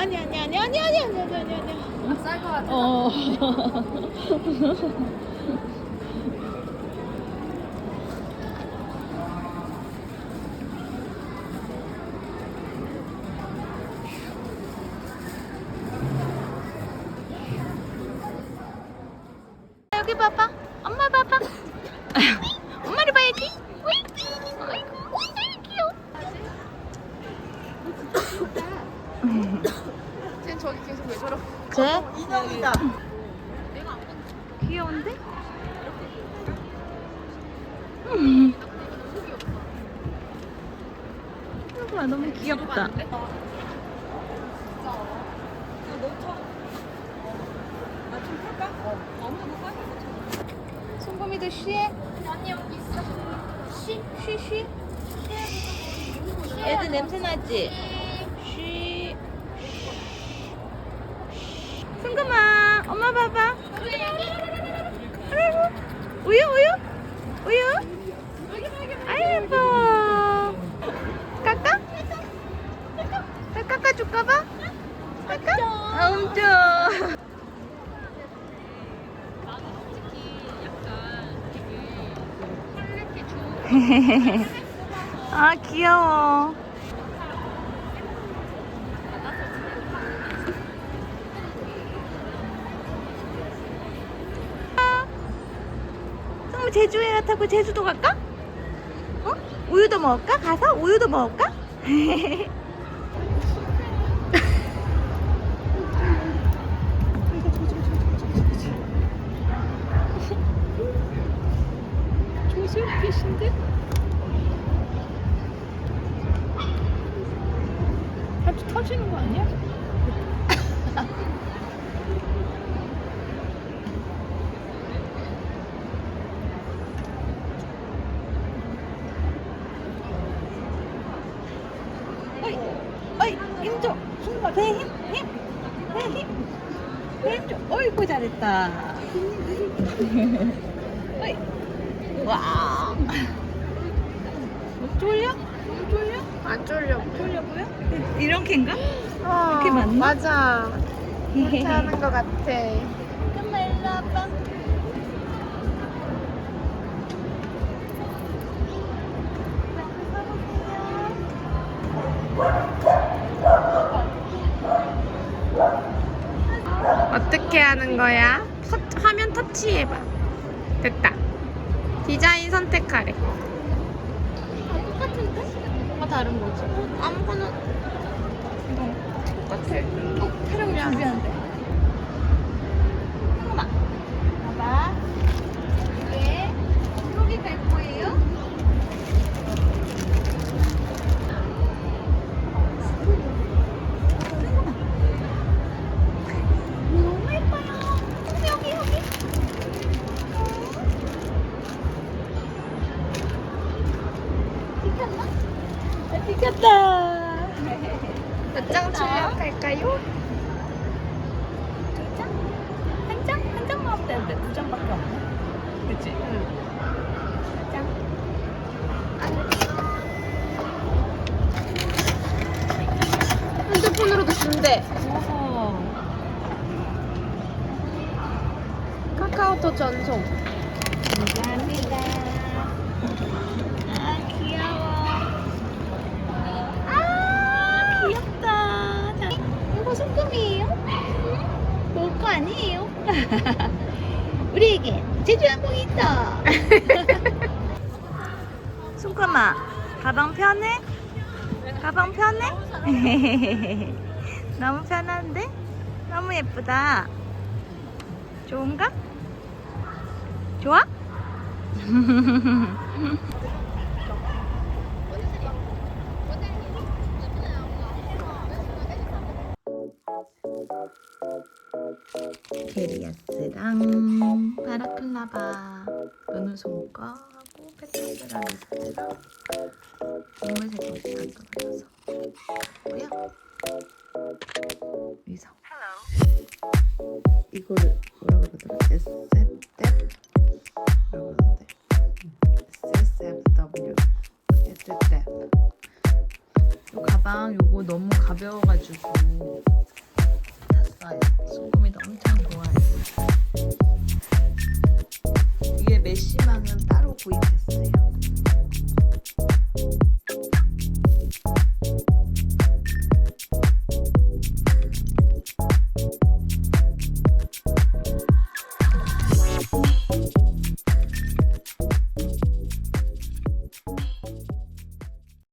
아니 아니 아니 아니 아니 아니 아니 아니 아니. 쌀것 같아. 어. 여기 봐봐. 엄마 봐봐. 저기 계속 왜 저러? 쟤? 인형이다. 귀여운데? 음. 이거 너무 귀엽다. 송금이도 쉬해. 언니 여기 있어. 쉬, 쉬, 쉬. 애들 냄새 나지? 승금아, 엄마 봐봐. 아이고, 우유, 우유? 우유? 아이고. 깎아? 나 깎아줄까봐? 깎아? 아, 엄청. 아, 귀여워. 제주에 타고 제주도 갈까? 어? 우유도 먹을까? 가서 우유도 먹을까? 조슬빛인데? 아주 터지는 거 아니야? 어이, 어이, 힘 줘. 힘배 힘, 힘, 배 힘. 배 힘 줘. 어이구, 잘했다. 어이. 와. 쫄려? 쫄려? 안 쫄려. 쫄려 보여? 이런 캔가? 어, 그게 맞나? 맞아. 그렇게 하는 것 같아. 잠깐만 일로 와봐. 어떻게 하는 거야? 터, 화면 터치해봐. 됐다. 디자인 선택하래. 똑같은데? 뭐가 다른 거지? 아무거나 똑같아. 어, 아, 비켰다. 몇 장 출력할까요? 두 장? 한 장? 한 장만 하면 되는데 두 장밖에 없네. 그치? 응. 한 장. 핸드폰으로도 준대. 어허. 카카오톡 전송. 감사합니다. 아, 귀여워. 아, 귀엽다. 자, 이거 손금이에요? 볼거 아니에요? 우리에게 제주 항공이 있다. 손금아, 가방 편해? 가방 편해? 너무 편한데? 너무 예쁘다. 좋은가? 좋아? 게리아스랑 바라클라바 눈웃음과 하고 페트라랑 리스트랑 눈물 색깔이 다 떨어져서 고요 위성 이거를 뭐라고 그러더라? SFW? 뭐라고 그러는데? SFW. SFW. 요 가방 요거 너무 가벼워가지고 좋아요. 쏨꾸미도 엄청 좋아요. 이게 메시망은 따로 구입했어요.